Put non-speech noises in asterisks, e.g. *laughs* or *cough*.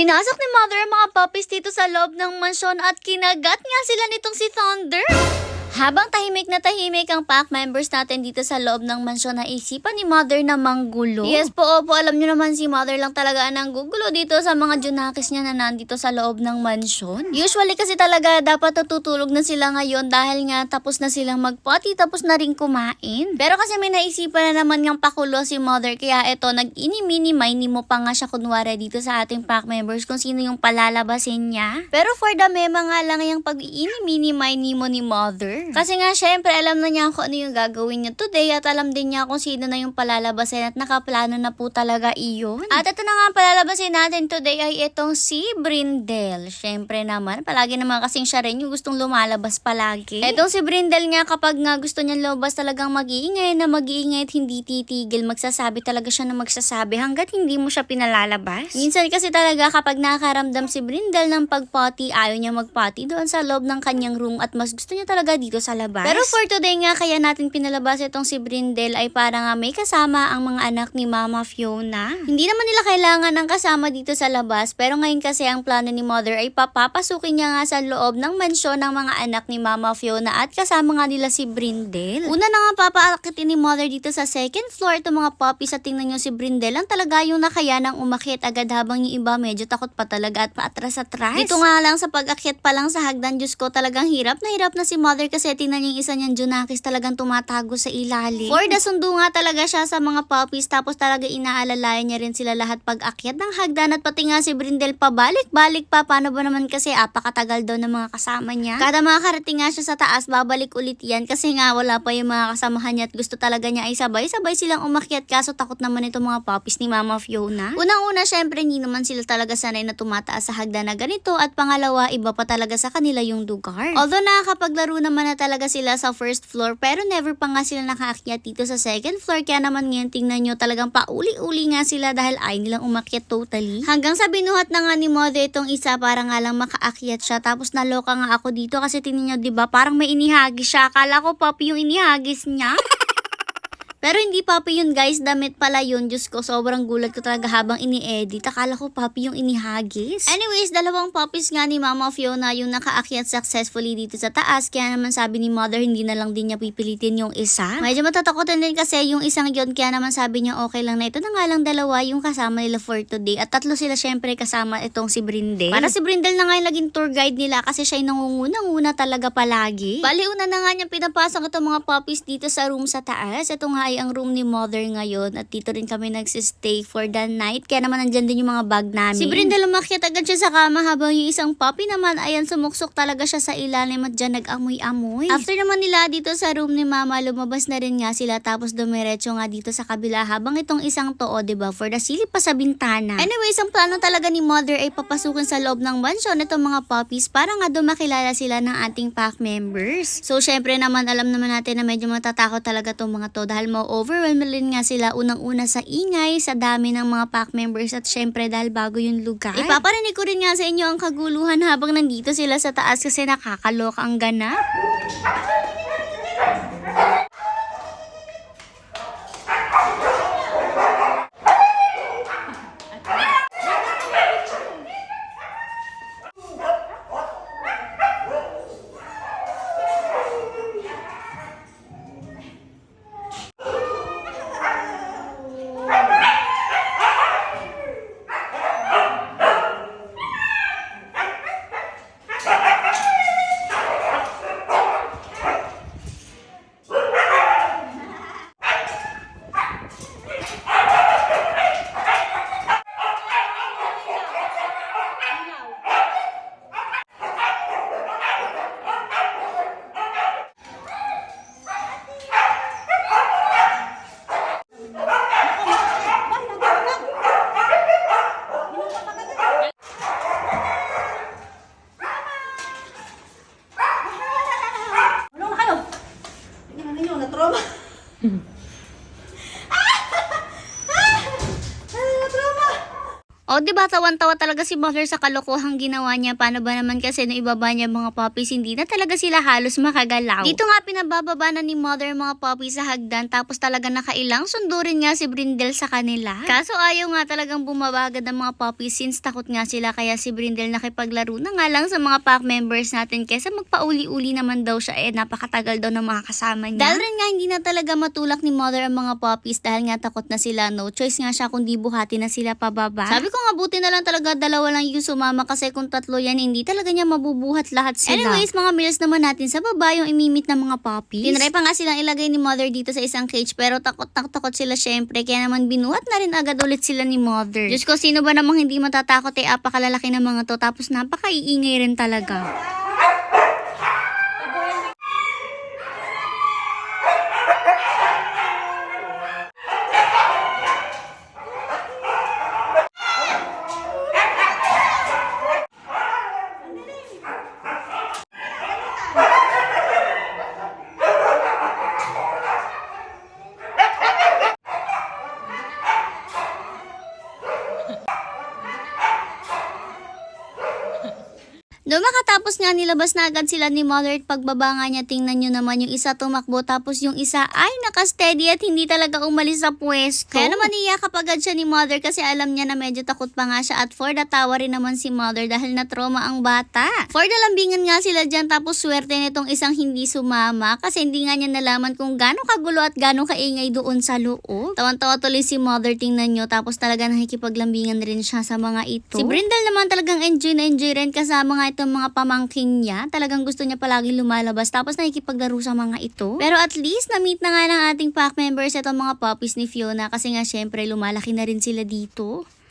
Pinasok ni Mother ang mga puppies dito sa loob ng mansyon at kinagat nga sila nitong si Thunder. Habang tahimik na tahimik ang pack members natin dito sa loob ng mansyon na isipan ni Mother na manggulo. Yes po, opo, alam nyo naman si Mother lang talaga ang gugulo dito sa mga junakis niya na nandito sa loob ng mansyon. Usually kasi talaga dapat tutulog na sila ngayon dahil nga tapos na silang magpoti tapos na rin kumain. Pero kasi may naisipan na naman yung pakulo si Mother kaya eto nag-ini-mini-mini mo pa nga siya kunwari dito sa ating pack members kung sino yung palalabasin niya. Pero for the mema nga lang yung pag-ini-mini-mini mo ni Mother. Kasi nga syempre alam na niya kung ano yung gagawin niya today at alam din niya kung sino na yung palalabasin at nakaplano na po talaga iyon. At ito na nga ang palalabasin natin today ay itong si Brindel. Syempre naman, palagi naman kasing siya rin yung gustong lumalabas palagi. Itong si Brindel nga kapag nga gusto niya lumabas talagang mag-iingay na mag-iingay at hindi titigil. Magsasabi talaga siya na magsasabi hanggat hindi mo siya pinalalabas. Minsan kasi talaga kapag nakaramdam si Brindel ng pagpoti, ayaw niya magpoti doon sa loob ng kanyang room at mas gusto niya talaga dito sa labas. Pero for today nga kaya natin pinalabas itong si Brindel ay para nga may kasama ang mga anak ni Mama Fiona. Hindi naman nila kailangan ng kasama dito sa labas pero ngayon kasi ang plano ni Mother ay papapasukin niya nga sa loob ng mansyon ng mga anak ni Mama Fiona at kasama nga nila si Brindel. Una na nga papaakitin ni Mother dito sa second floor itong mga puppies at tingnan nyo si Brindel ang talaga yung nakaya ng umakyat agad habang yung iba medyo takot pa talaga at paatras-atras. Dito nga lang sa pag-akyat pa lang sa hagdan, Diyos ko talagang hirap na hirap na si Mother kasi tingnan niyo yung isa niyang Junakis talagang tumatago sa ilalim. For the sundo nga talaga siya sa mga puppies tapos talaga inaalalayan niya rin sila lahat pag-akyat ng hagdan at pati nga si Brindel pabalik-balik pa. Paano ba naman kasi apakatagal daw ng mga kasama niya. Kada makakarating nga siya sa taas, babalik ulit yan kasi nga wala pa yung mga kasamahan niya at gusto talaga niya ay sabay-sabay silang umakyat kaso takot naman itong mga puppies ni Mama Fiona. Unang-una syempre hindi naman sila talaga sanay na tumataas sa hagdan na ganito at pangalawa iba pa talaga sa kanila yung lugar. Although nakakapaglaro naman na talaga sila sa first floor pero never pa nga sila nakaakyat dito sa second floor kaya naman ngayon tingnan nyo talagang pauli-uli nga sila dahil ay nilang umakyat totally. Hanggang sa binuhat na nga ni Mother itong isa para nga lang makaakyat siya tapos naloka nga ako dito kasi tingnan nyo ba parang may inihagis siya. Akala ko papi yung inihagis niya. *laughs* Pero hindi papi yun guys, damit pala yun. Diyos ko, sobrang gulat ko talaga habang ini-edit. Akala ko papi yung inihagis. Anyways, dalawang puppies nga ni Mama Fiona yung nakaakyat successfully dito sa taas. Kaya naman sabi ni Mother, hindi na lang din niya pipilitin yung isa. Medyo matatakotan din kasi yung isang yun. Kaya naman sabi niya okay lang na ito na nga lang dalawa yung kasama nila for today. At tatlo sila syempre kasama itong si Brindel. Para si Brindel na nga yung naging tour guide nila kasi siya yung nangunguna-nguna talaga palagi. Bali, na nga niyang pinapasok itong mga puppies dito sa room sa taas. Ito nga ay ang room ni Mother ngayon at dito rin kami nagsistay for the night. Kaya naman nandyan din yung mga bag namin. Si Brenda lumakyat agad siya sa kama habang yung isang puppy naman ayan sumuksok talaga siya sa ilalim at dyan nag-amoy-amoy. After naman nila dito sa room ni Mama, lumabas na rin nga sila tapos dumiretso nga dito sa kabila habang itong isang to, o, diba, for the silip pa sa bintana. Anyways, ang plano talaga ni Mother ay papasukin sa loob ng mansion itong mga puppies para nga doon makilala sila ng ating pack members. So, syempre naman, alam naman natin na medyo matatakot talaga itong mga to dahil ma-overwhelm nga sila unang-una sa ingay, sa dami ng mga pack members at syempre dahil bago yung lugar. Ipaparinig ko rin nga sa inyo ang kaguluhan habang nandito sila sa taas kasi nakakaloka ang ganap. na-trauma. *laughs* O, di ba, tawan-tawa talaga si mother sa kalokohang ginawa niya. Paano ba naman kasi nung ibaba niya mga puppies, hindi na talaga sila halos makagalaw. Dito nga pinabababa na ni mother mga puppies sa hagdan tapos talaga nakailang sundo rin nga si Brindel sa kanila. Kaso ayaw nga talagang bumaba agad ang mga puppies since takot nga sila kaya si Brindel nakipaglaro na nga lang sa mga pack members natin kesa magpauli-uli naman daw siya eh napakatagal daw ng mga kasama niya. Dahil rin nga hindi na talaga matulak ni mother ang mga puppies dahil nga takot na sila. No choice nga siya kundi buhati na sila pababa. Sabi ko nga buti na lang talaga dalawa lang yung sumama kasi kung tatlo yan hindi talaga niya mabubuhat lahat sila. Anyways mga meals naman natin sa baba yung imimit ng mga puppies. Tinry pa nga silang ilagay ni mother dito sa isang cage pero takot takot takot sila syempre kaya naman binuhat na rin agad ulit sila ni mother. Diyos ko sino ba namang hindi matatakot eh apakalalaki ng mga to tapos napakaiingay rin talaga. Doon makatapos nga nilabas na agad sila ni Mother at pagbaba nga niya tingnan nyo naman yung isa tumakbo tapos yung isa ay nakasteady at hindi talaga umalis sa pwesto. Kaya naman iyakap agad siya ni Mother kasi alam niya na medyo takot pa nga siya at for the tawa rin naman si Mother dahil na trauma ang bata. For the lambingan nga sila dyan tapos swerte nitong isang hindi sumama kasi hindi nga niya nalaman kung gaano kagulo at gaano kaingay doon sa loob. Tawan-tawa tuloy si Mother tingnan nyo tapos talaga nakikipaglambingan rin siya sa mga ito. Si Brindle naman talagang enjoy na enjoy rin kasama nga itong mga pamangking niya. Talagang gusto niya palagi lumalabas tapos nakikipaglaro sa mga ito. Pero at least na-meet na nga ng ating pack members itong mga puppies ni Fiona kasi nga syempre lumalaki na rin sila dito.